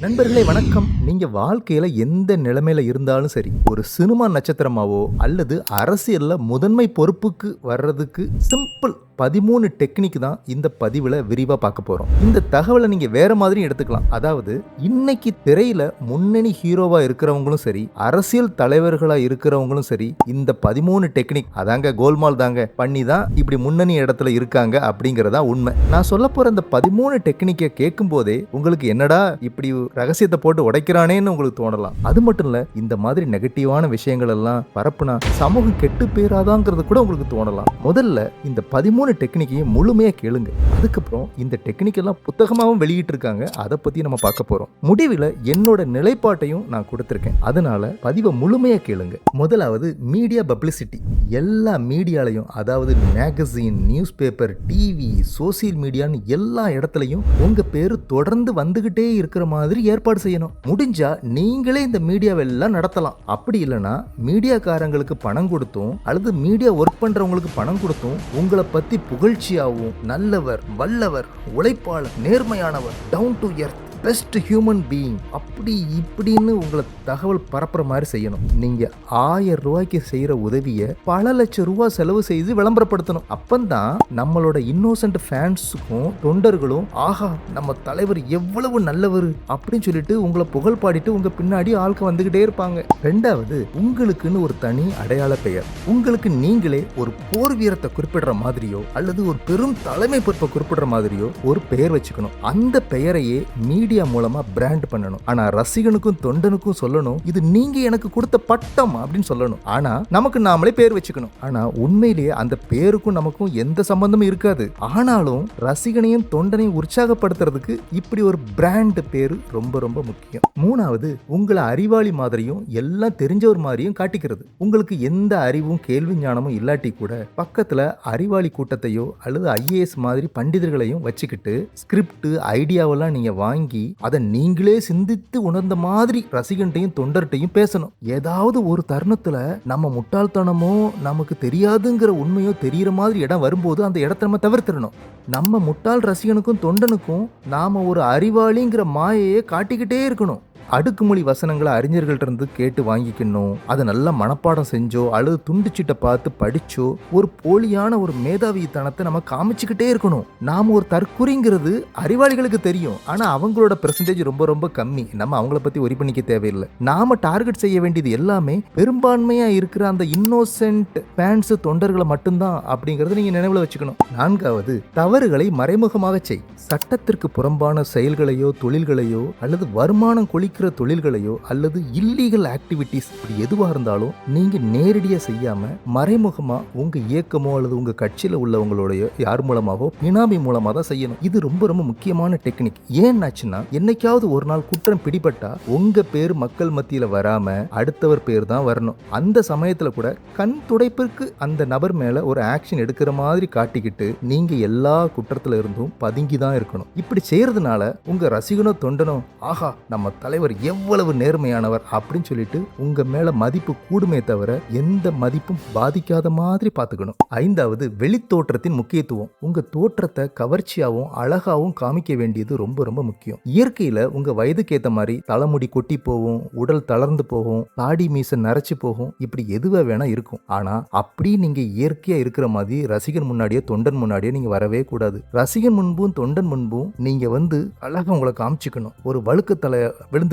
நண்பர்களே வணக்கம். நீங்க வாழ்க்கையில எந்த நிலைமையில இருந்தாலும் சரி ஒரு சினிமா நட்சத்திரமாவோ அல்லது அரசியல்ல முதன்மை பொறுப்புக்கு வர்றதுக்கு சிம்பிள் பதிமூணு டெக்னிக் தான் இந்த பதிவில் விரிவாக பார்க்க போகிறோம் இந்த தகவலை நீங்கள் வேறு மாதிரி எடுத்துக்கலாம். அதாவது இன்னைக்கு திரையில் முன்னணி ஹீரோவாக இருக்கிறவங்களும் சரி அரசியல் தலைவர்களாக இருக்கிறவங்களும் சரி இந்த பதிமூணு டெக்னிக் அதாங்க கோல்மால் தாங்க பண்ணி தான் இப்படி முன்னணி இடத்துல இருக்காங்க அப்படிங்கிறதா உண்மை. நான் சொல்ல போகிற இந்த பதிமூணு டெக்னிக்கை கேட்கும் போதே உங்களுக்கு என்னடா இப்படி ரகசியத்தை போட்டு உடைக்கிறானேன்னு உங்களுக்கு தோணலாம். அது மட்டும் இல்லை இந்த மாதிரி நெகட்டிவான விஷயங்கள் எல்லாம் பரப்புனா சமூகம் கெட்டு பேராதாங்கிறது கூட உங்களுக்கு தோணலாம். முதல்ல இந்த பதிமூணு டெக்னிக்கையும் முழுமையா கேளுங்க. அதுக்கப்புறம் இந்த டெக்னிக் எல்லாம் புத்தகமாகவும் வெளியிட்டிருக்காங்க. அதை பற்றி நம்ம பார்க்க போகிறோம் முடிவில் என்னோட நிலைப்பாட்டையும் நான் கொடுத்துருக்கேன். அதனால பதிவை முழுமையாக கேளுங்க. முதலாவது மீடியா பப்ளிசிட்டி. எல்லா மீடியாலையும் அதாவது magazine newspaper TV social மீடியான்னு எல்லா இடத்துலையும் உங்கள் பேர் தொடர்ந்து வந்துக்கிட்டே இருக்கிற மாதிரி ஏற்பாடு செய்யணும். முடிஞ்சா நீங்களே இந்த மீடியாவெல்லாம் நடத்தலாம். அப்படி இல்லைன்னா மீடியாக்காரங்களுக்கு பணம் கொடுத்தும் அல்லது மீடியா ஒர்க் பண்ணுறவங்களுக்கு பணம் கொடுத்தும் உங்களை பற்றி புகழ்ச்சியாகவும் நல்லவர் வல்லவர் உழைப்பாளர் நேர்மையானவர் down to earth best human being அப்படி இப்படின்னு உங்களை தகவல் பரப்புற மாதிரி செய்யணும். நீங்க ஆயிரம் ரூபாய்க்கு செய்யற உதவியை பல லட்சம் ரூபாய் செலவு செய்து விளம்பரப்படுத்தணும். அப்பந்தான் நம்மளோட இன்னோசன்ட் ஃபேன்ஸுக்கும் தொண்டர்களும் ஆஹா நம்ம தலைவர் எவ்வளவு நல்லவர் அப்படின்னு சொல்லிட்டு உங்களை புகழ் பாடிட்டு உங்க பின்னாடி ஆளுக்கு வந்துகிட்டே இருப்பாங்க. ரெண்டாவது உங்களுக்குன்னு ஒரு தனி அடையாள பெயர். உங்களுக்கு நீங்களே ஒரு போர் வீரத்தை குறிப்பிடுற மாதிரியோ அல்லது ஒரு பெரும் தலைமை பொறுப்பை குறிப்பிடுற மாதிரியோ ஒரு பெயர் வச்சுக்கணும். அந்த பெயரையே மீடியா மூலமா பிராண்ட் பண்ணணும். ஆனா ரசிகனுக்கும் தொண்டனுக்கும் சொல்லணும் இது நீங்க எனக்கு கொடுத்த பட்டம் அப்படின்னு சொல்லணும். ஆனா நமக்கு நாமளே பேர் வச்சுக்கணும். ஆனா உண்மையிலேயே அந்த பேருக்கும் நமக்கும் எந்த சம்பந்தமும் இருக்காது. ஆனாலும் ரசிகனையும் தொண்டனையும் உற்சாகப்படுத்துறதுக்கு இப்படி ஒரு பிராண்ட் பேரு ரொம்ப ரொம்ப முக்கியம். மூணாவது உங்களை அறிவாளி மாதிரியும் எல்லாம் தெரிஞ்சவர் மாதிரியும் காட்டிக்கிறது. உங்களுக்கு எந்த அறிவும் கேள்வி ஞானமும் இல்லாட்டி கூட பக்கத்துல அறிவாளி கூட்டத்தையோ அல்லது ஐஏஎஸ் மாதிரி பண்டிதர்களையும் வச்சுக்கிட்டு ஸ்கிரிப்ட் ஐடியாவெல்லாம் நீங்க வாங்கி அதை நீங்களே சிந்தித்து உணர்ந்த மாதிரி ரசிகன்ட்டையும் தொண்டர்கிட்டையும் பேசணும். ஏதாவது ஒரு தருணத்துல நம்ம முட்டாள்தனமோ நமக்கு தெரியாதுங்கிற உண்மையோ தெரியற மாதிரி இடம் வரும்போது அந்த இடத்த நம்ம தவிர்த்திடணும். நம்ம முட்டாள் ரசிகனுக்கும் தொண்டனுக்கும் நாம ஒரு அறிவாளிங்கிற மாயையை காட்டிக்கிட்டே இருக்கணும். அடுக்குமொழி வசனங்களை அறிஞர்கள்ட்ட இருந்து கேட்டு வாங்கிக்கணும். அதை நல்லா மனப்பாடம் செஞ்சோ அல்லது துண்டுச்சிட்ட பார்த்து படிச்சோ ஒரு போலியான ஒரு மேதாவித்தனத்தை நம்ம காமிச்சுக்கிட்டே இருக்கணும். நாம் ஒரு தற்குறிங்கிறது அறிவாளிகளுக்கு தெரியும். ஆனா அவங்களோட பெர்சன்டேஜ் ரொம்ப ரொம்ப கம்மி. நம்ம அவங்கள பத்தி ஒரி பண்ணிக்க தேவையில்லை. நாம டார்கெட் செய்ய வேண்டியது எல்லாமே பெரும்பான்மையா இருக்கிற அந்த இன்னோசென்ட் ஃபேன்ஸ் தொண்டர்களை மட்டும்தான் அப்படிங்கறத நீங்க நினைவுல வச்சுக்கணும். நான்காவது தவறுகளை மறைமுகமாக செய். சட்டத்திற்கு புறம்பான செயல்களையோ தொழில்களையோ அல்லது வருமானம் கொளிக்கிற தொழில்களையோ அல்லது இல்லீகல் ஆக்டிவிட்டிஸ் இப்படி எதுவாக இருந்தாலும் நீங்க நேரடியாக செய்யாம மறைமுகமா உங்க இயக்கமோ அல்லது உங்க கட்சியில் உள்ளவங்களுடைய யார் மூலமாகவோ பினாமி மூலமாக தான் செய்யணும். இது ரொம்ப ரொம்ப முக்கியமான டெக்னிக். ஏன்னாச்சுன்னா என்னைக்காவது ஒரு நாள் குற்றம் பிடிபட்டா உங்க பேர் மக்கள் மத்தியில் வராம அடுத்தவர் பேர் தான் வரணும். அந்த சமயத்தில் கூட கண் துடைப்பிற்கு அந்த நபர் மேல ஒரு ஆக்ஷன் எடுக்கிற மாதிரி காட்டிக்கிட்டு நீங்க எல்லா குற்றத்தில் இருந்தும் பதுங்கி தான் இருக்கணும். இப்படி செய்யறதுனால உங்க ரசிகனோ தொண்டனோ ஆஹா நம்ம தலைவர் எவ்வளவு நேர்மையானவர் அப்படின்னு சொல்லிட்டு உங்க மேல மதிப்பு கூடுமே தவிர எந்த மதிப்பும் பாதிக்காத மாதிரி பார்த்துக்கணும் ஐந்தாவது வெளித்தோற்றத்தின் முக்கியத்துவம். உங்க தோற்றத்தை கவர்ச்சியாகவும் அழகாவும் காமிக்க வேண்டியது ரொம்ப ரொம்ப முக்கியம். இயற்கையில உங்க வயதுக்கு ஏத்த மாதிரி தலைமுடி கொட்டி போகும் உடல் தளர்ந்து போகும் தாடி மீச நரைச்சு போகும் இப்படி எதுவா வேணா இருக்கும். ஆனா அப்படி நீங்க இயற்கையா இருக்கிற மாதிரி ரசிகன் முன்னாடியே தொண்டன் முன்னாடியே நீங்க வரவே கூடாது. ரசிகன் முன்பும் தொண்டன் முன்பும் நீங்க வந்து அழகா உங்களை காமிச்சுக்கணும். ஒரு வழுக்கு தலை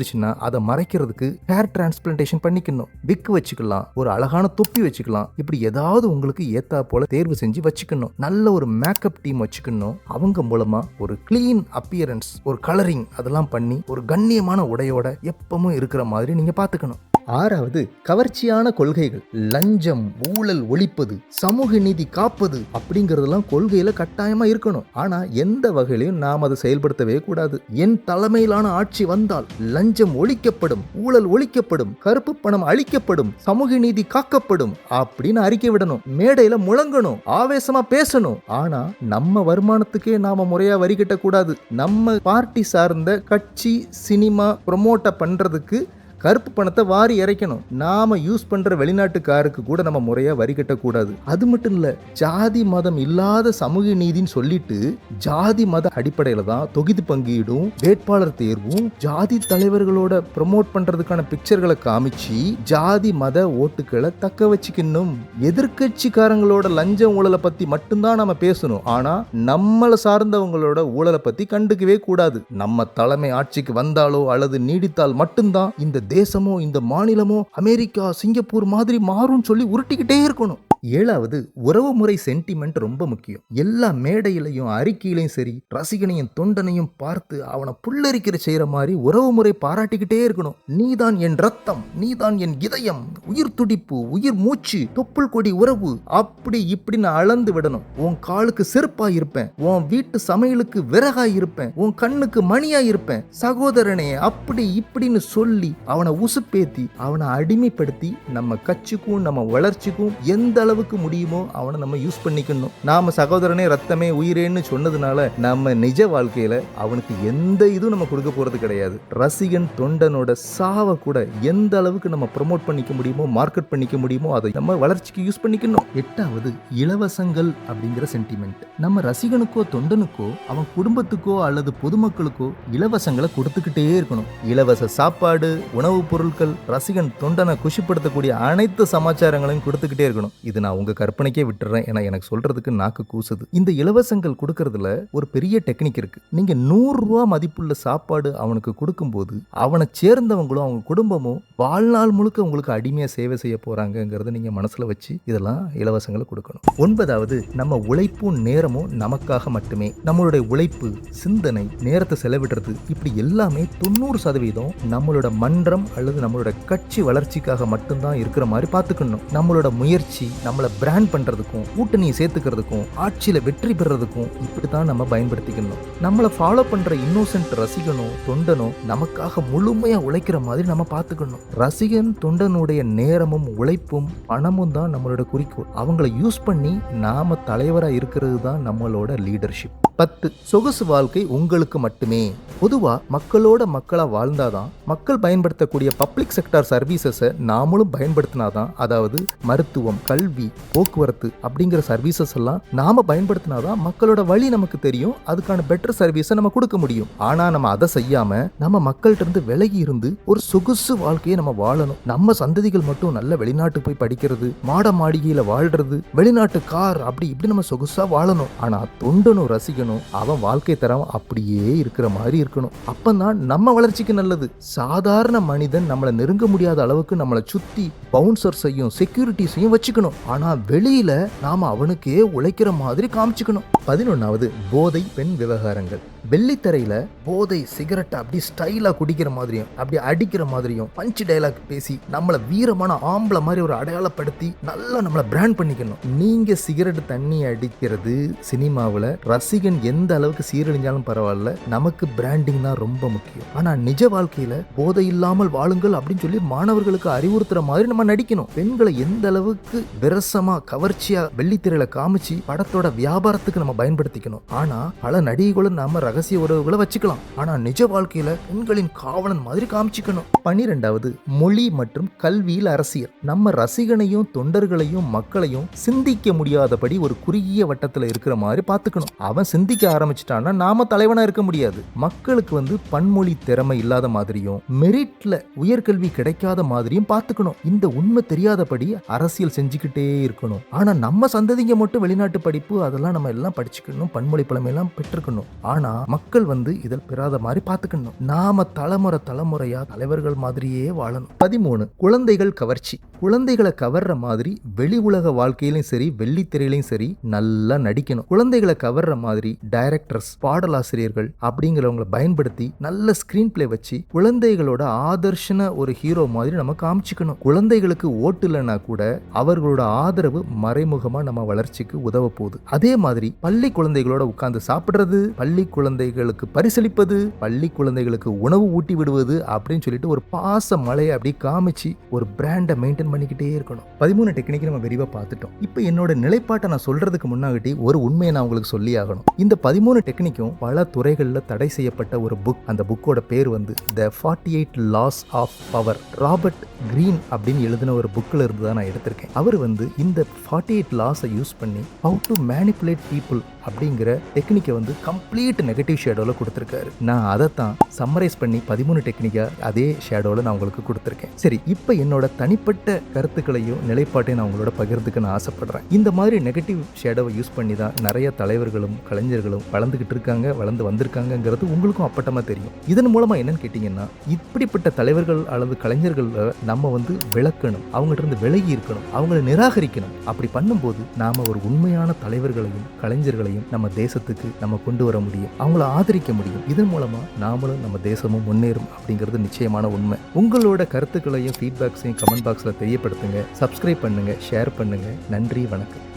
வந்துருச்சுன்னா அதை மறைக்கிறதுக்கு ஹேர் டிரான்ஸ்பிளான்டேஷன் பண்ணிக்கணும். விக் வச்சுக்கலாம் ஒரு அழகான தொப்பி வச்சுக்கலாம். இப்படி ஏதாவது உங்களுக்கு ஏத்தா போல தேர்வு செஞ்சு வச்சுக்கணும். நல்ல ஒரு மேக்கப் டீம் வச்சுக்கணும். அவங்க மூலமா ஒரு கிளீன் அப்பியரன்ஸ் ஒரு கலரிங் அதெல்லாம் பண்ணி ஒரு கண்ணியமான உடையோட எப்பவும் இருக்கிற மாதிரி நீங்க பாத்துக்கணும் ஆறாவது கவர்ச்சியான கொள்கைகள். லஞ்சம் ஊழல் ஒழிப்பது சமூக நீதி காப்பது அப்படிங்கறதெல்லாம் கொள்கையில கட்டாயமா இருக்கணும். ஆனா எந்த வகையிலையும் நாம் அதை செயல்படுத்தவே கூடாது. என் தலைமையிலான ஆட்சி வந்தால் லஞ்சம் ஒழிக்கப்படும் ஊழல் ஒழிக்கப்படும் கருப்பு பணம் அழிக்கப்படும் சமூக நீதி காக்கப்படும் அப்படின்னு அறிக்கை விடணும். மேடையில முழங்கணும் ஆவேசமா பேசணும். ஆனா நம்ம வருமானத்துக்கே நாம முறையா வரி கட்டக்கூடாது. நம்ம பார்ட்டி சார்ந்த கட்சி சினிமா ப்ரொமோட்டை பண்றதுக்கு கருப்பு பணத்தை வாரி இறைக்கணும். நாம யூஸ் பண்ற வெளிநாட்டு காருக்கு கூட நம்ம முறையா வரி கட்டக்கூடாது. அது மட்டும் இல்ல ஜாதி மதம் இல்லாத சமூக நீதின்னு சொல்லிட்டு ஜாதி மத அடிப்படையில தான் தொகுதி பங்கீடும் வேட்பாளர் தேர்வும் ஜாதி தலைவர்களோட ப்ரமோட் பண்றதுக்கான பிக்சர்களை காமிச்சு ஜாதி மத ஓட்டுகளை தக்க வச்சுக்கணும். எதிர்க்கட்சிக்காரங்களோட லஞ்சம் ஊழலை பத்தி மட்டும்தான் நம்ம பேசணும். ஆனா நம்மளை சார்ந்தவங்களோட ஊழலை பத்தி கண்டுக்கவே கூடாது. நம்ம தலைமை ஆட்சிக்கு வந்தாலோ அல்லது நீடித்தால் மட்டும்தான் இந்த தேசமோ இந்த மாநிலமோ அமெரிக்கா சிங்கப்பூர் மாதிரி மாறும்னு சொல்லி உருட்டிக்கிட்டே இருக்கணும். ஏழாவது உறவு முறை சென்டிமெண்ட் ரொம்ப முக்கியம். எல்லா மேடையிலையும் அறிக்கையிலையும் சரி ரசிகனையும் தொண்டனையும் பார்த்து அவனை புல்லரிக்கிற செய்யற மாதிரி உறவு முறை பாராட்டிக்கிட்டே இருக்கணும். நீதான் என் ரத்தம் நீதான் என் இதயம் உயிர் துடிப்பு உயிர் மூச்சு தொப்புள் கொடி உறவு அப்படி இப்படின்னு அளந்து விடணும். உன் காலுக்கு செருப்பா இருப்பேன் உன் வீட்டு சமையலுக்கு விறகாய் இருப்பேன் உன் கண்ணுக்கு மணியா இருப்பேன். சகோதரனே அப்படி இப்படின்னு சொல்லி அவனை உசுப்பேத்தி அவனை அடிமைப்படுத்தி நம்ம கட்சிக்கும் நம்ம வளர்ச்சிக்கும் எந்த அளவுக்கு முடியுமோ அவனை நம்ம யூஸ் பண்ணிக்கணும். நாம சகோதரனே ரத்தமே உயிரேன்னு சொன்னதுனால நம்ம நிஜ வாழ்க்கையில அவனுக்கு எந்த இதுவும் நம்ம கொடுக்க போறது கிடையாது. ரசிகன் தொண்டனோட சாவை கூட எந்த அளவுக்கு நம்ம ப்ரமோட் பண்ணிக்க முடியுமோ மார்க்கெட் பண்ணிக்க முடியுமோ அதை நம்ம வளர்ச்சிக்கு யூஸ் பண்ணிக்கணும். எட்டாவது இலவசங்கள் அப்படிங்கிற சென்டிமெண்ட் நம்ம ரசிகனுக்கோ தொண்டனுக்கோ அவன் குடும்பத்துக்கோ அல்லது பொதுமக்களுக்கோ இலவசங்களை கொடுத்துக்கிட்டே இருக்கணும். இலவச சாப்பாடு உணவுப் பொருட்கள் ரசிகன் தொண்டனை குஷிப்படுத்தக்கூடிய அனைத்து சமாச்சாரங்களையும் கொடுத்துக்கிட்டே இருக்கணும். இது நான் உங்க கற்பனைக்கே விட்டுறேன் ஏன்னா எனக்கு சொல்றதுக்கு நாக்கு கூசுது. இந்த இலவசங்கள் கொடுக்கறதுல ஒரு பெரிய டெக்னிக் இருக்கு. நீங்க நூறு ரூபா மதிப்புள்ள சாப்பாடு அவனுக்கு கொடுக்கும்போது அவனை சேர்ந்தவங்களும் அவங்க குடும்பமும் வாழ்நாள் முழுக்க உங்களுக்கு அடிமையா சேவை செய்ய போகிறாங்கங்கிறத நீங்க மனசுல வச்சு இதெல்லாம் இலவசங்களை கொடுக்கணும். ஒன்பதாவது நம்ம உழைப்பும் நேரமும் நமக்காக மட்டுமே. நம்மளுடைய உழைப்பு சிந்தனை நேரத்தை செலவிடுறது இப்படி எல்லாமே தொண்ணூறு சதவீதம் நம்மளோட மன்றம் அல்லது நம்மளோட கட்சி வளர்ச்சிக்காக மட்டும்தான் இருக்கிற மாதிரி பார்த்துக்கணும். நம்மளோட முயற்சி நம்மளை பிராண்ட் பண்ணுறதுக்கும் கூட்டணியை சேர்த்துக்கிறதுக்கும் ஆட்சியில் வெற்றி பெறதுக்கும் இப்படி தான் நம்ம பயன்படுத்திக்கணும். நம்மளை ஃபாலோ பண்ணுற இன்னோசென்ட் ரசிகனோ தொண்டனோ நமக்காக முழுமையாக உழைக்கிற மாதிரி நம்ம பார்த்துக்கணும். ரசிகன் தொண்டனுடைய நேரமும் உழைப்பும் பணமும் தான் நம்மளோட குறிக்கோள். அவங்கள யூஸ் பண்ணி நாம் தலைவராக இருக்கிறது தான் நம்மளோட லீடர்ஷிப் பத்து சொகுசு வாழ்க்கை உங்களுக்கு மட்டுமே. பொதுவா மக்களோட மக்களா வாழ்ந்தாதான் மக்கள் பயன்படுத்தக்கூடிய பப்ளிக் செக்டார் சர்வீசஸை நாமளும் பயன்படுத்தினாதான் அதாவது மருத்துவம் கல்வி போக்குவரத்து அப்படிங்கிற சர்வீசஸ் எல்லாம் நாம பயன்படுத்தினாதான் மக்களோட வழி நமக்கு தெரியும் அதுக்கான பெட்டர் சர்வீஸை நம்ம கொடுக்க முடியும். ஆனா நம்ம அதை செய்யாம நம்ம மக்கள்கிட்ட இருந்து விலகி இருந்து ஒரு சொகுசு வாழ்க்கையை நம்ம வாழணும். நம்ம சந்ததிகள் மட்டும் நல்ல வெளிநாட்டுக்கு போய் படிக்கிறது மாட மாடிகையில் வாழ்றது வெளிநாட்டு கார் அப்படி இப்படி நம்ம சொகுசா வாழணும். ஆனா தொண்டனும் ரசிகனும் அவன் வாழ்க்கை தரம் அப்படியே இருக்கிற மாதிரி இருக்கணும். அப்பந்தான் நம்ம வளர்ச்சிக்கு நல்லது. சாதாரண மனிதன் நம்மளை நெருங்க முடியாத அளவுக்கு நம்மளை சுத்தி பவுன்சர்ஸையும் செக்யூரிட்டிஸையும் வச்சுக்கணும். ஆனா வெளியில நாம அவனுக்கே உழைக்கிற மாதிரி காமிச்சுக்கணும். பதினொன்னாவது போதை பெண் விவகாரங்கள். வெள்ளித்தரையில போதை சிகரெட்டை அப்படி ஸ்டைலா குடிக்கிற மாதிரியும் அப்படி அடிக்கிற மாதிரியும் பஞ்ச் டைலாக் பேசி நம்மளை வீரமான ஆம்பளை மாதிரி ஒரு அடையாளப்படுத்தி நல்லா நம்மளை பிராண்ட் பண்ணிக்கணும். நீங்க சிகரெட் தண்ணி அடிக்கிறது சினிமாவில் ரசிகன் எந்த அளவுக்கு சீரழிஞ்சாலும் பரவாயில்ல. நமக்கு பிராண்டிங் தான் ரொம்ப முக்கியம். ஆனா நிஜ வாழ்க்கையில போதை இல்லாமல் வாழுங்கள் அப்படின்னு சொல்லி மாணவர்களுக்கு அறிவுறுத்துற மாதிரி நம்ம நடிக்கணும். பெண்களை எந்த அளவுக்கு விரசமா கவர்ச்சியா வெள்ளித்திரையில காமிச்சு படத்தோட வியாபாரத்துக்கு நம்ம பயன்படுத்திக்கணும். ஆனா பல நடிகைகளும் நாம ரகசிய உறவுகளை வச்சுக்கலாம். ஆனா நிஜ வாழ்க்கையில பெண்களின் காவலன் மாதிரி காமிச்சிக்கணும். பனிரெண்டாவது மொழி மற்றும் கல்வியில் அரசியல். நம்ம ரசிகனையும் தொண்டர்களையும் மக்களையும் சிந்திக்க முடியாதபடி ஒரு குறுகிய வட்டத்துல இருக்கிற மாதிரி பார்த்துக்கணும். அவன் சிந்திக்க ஆரம்பிச்சிட்டான்னா நாம தலைவனா இருக்க முடியாது. மக்களுக்கு வந்து பன்மொழி திறமை இல்லாத மாதிரியும் மெரிட்ல உயர்கல்வி கிடைக்காத மாதிரியும் பார்த்துக்கணும். இந்த உண்மை தெரியாதபடி அரசியல் செஞ்சுக்கிட்டே இருக்கணும். ஆனா நம்ம சந்ததிங்க மட்டும் வெளிநாட்டு படிப்பு அதெல்லாம் நம்ம எல்லாம் படிச்சுக்கணும். பன்மொழி பழமையெல்லாம் பெற்றுக்கணும் ஆனா மக்கள் வந்து இதில் பெறாத மாதிரி பார்த்துக்கணும். நாம தலைமுறை தலைமுறையா தலைவர்கள் மாதிரியே வாழணும். பதிமூணு குழந்தைகள் கவர்ச்சி. குழந்தைகளை கவர்ற மாதிரி வெளி உலக வாழ்க்கையிலும் சரி வெள்ளித்திரையிலையும் சரி நல்லா நடிக்கணும். குழந்தைகளை கவர்ற மாதிரி டைரக்டர்ஸ் பாடலாசிரியர்கள் அப்படிங்கிறவங்கள பயன்படுத்தி நல்ல ஸ்கிரீன் பிளே வச்சு குழந்தைகளோட ஆதர்ஷன ஒரு ஹீரோ மாதிரி நம்ம காமிச்சுக்கணும். குழந்தைகளுக்கு ஓட்டு இல்லைன்னா கூட அவர்களோட ஆதரவு மறைமுகமா நம்ம வளர்ச்சிக்கு உதவ போகுது. அதே மாதிரி பள்ளி குழந்தைகளோட உட்கார்ந்து சாப்பிடுறது பள்ளி குழந்தைகளுக்கு பரிசளிப்பது பள்ளி குழந்தைகளுக்கு உணவு ஊட்டி விடுவது அப்படின்னு சொல்லிட்டு ஒரு பாச மலையை அப்படி காமிச்சு ஒரு பிராண்டை மெயின்டைன் மெயின்டைன் பண்ணிக்கிட்டே இருக்கணும். பதிமூணு டெக்னிக் நம்ம விரிவாக பார்த்துட்டோம். இப்போ என்னோட நிலைப்பாட்டை நான் சொல்றதுக்கு முன்னாடி ஒரு உண்மையை நான் உங்களுக்கு சொல்லி ஆகணும். இந்த பதிமூணு டெக்னிக்கும் பல துறைகளில் தடை செய்யப்பட்ட ஒரு புக் அந்த புக்கோட பேர் வந்து the forty eight laws of power Robert Greene அப்படின்னு எழுதின ஒரு புக்கில் இருந்து தான் நான் எடுத்திருக்கேன். அவர் வந்து இந்த ஃபார்ட்டி எயிட் லாஸை யூஸ் பண்ணி ஹவு டு மேனிப்புலேட் பீப்புள் அப்படிங்கிற டெக்னிக்கை வந்து கம்ப்ளீட் நெகட்டிவ் ஷேடோவில் கொடுத்துருக்காரு. நான் அதை தான் சம்மரைஸ் பண்ணி பதிமூணு டெக்னிக்காக அதே ஷேடோவில் நான் உங்களுக்கு கொடுத்துருக்கேன். சரி இப்போ என்னோட தனிப்பட்ட கருத்துக்களையும் நிலைப்பாட்டையும் நான் உங்களோட பகிர்ந்துக்க நான் ஆசைப்படுறேன். இந்த மாதிரி நெகட்டிவ் ஷேடோவை யூஸ் பண்ணி தான் நிறைய தலைவர்களும் கலைஞர்களும் வளர்ந்துக்கிட்டு இருக்காங்க வளர்ந்து வந்திருக்காங்கங்கிறது உங்களுக்கும் அப்பட்டமாக தெரியும். இதன் மூலமாக என்னன்னு கேட்டிங்கன்னா இப்படிப்பட்ட தலைவர்கள் அல்லது கலைஞர்களை நம்ம வந்து விளக்கணும் அவங்கள்ட்ட இருந்து விலகி இருக்கணும் அவங்களை நிராகரிக்கணும். அப்படி பண்ணும்போது நாம் ஒரு உண்மையான தலைவர்களையும் கலைஞர்களையும் நம்ம தேசத்துக்கு நம்ம கொண்டு வர முடியும். அவங்கள ஆதரிக்க முடியும். இதன் மூலமா நாமளும் நம்ம தேசமும் முன்னேறும் அப்படிங்கிறது நிச்சயமான உண்மை. உங்களோட கருத்துக்களையும் ஃபீட்பேக்ஸையும் கமெண்ட் பாக்ஸில் தெரியப்படுத்துங்க. சப்ஸ்கிரைப் பண்ணுங்க ஷேர் பண்ணுங்க. நன்றி வணக்கம்.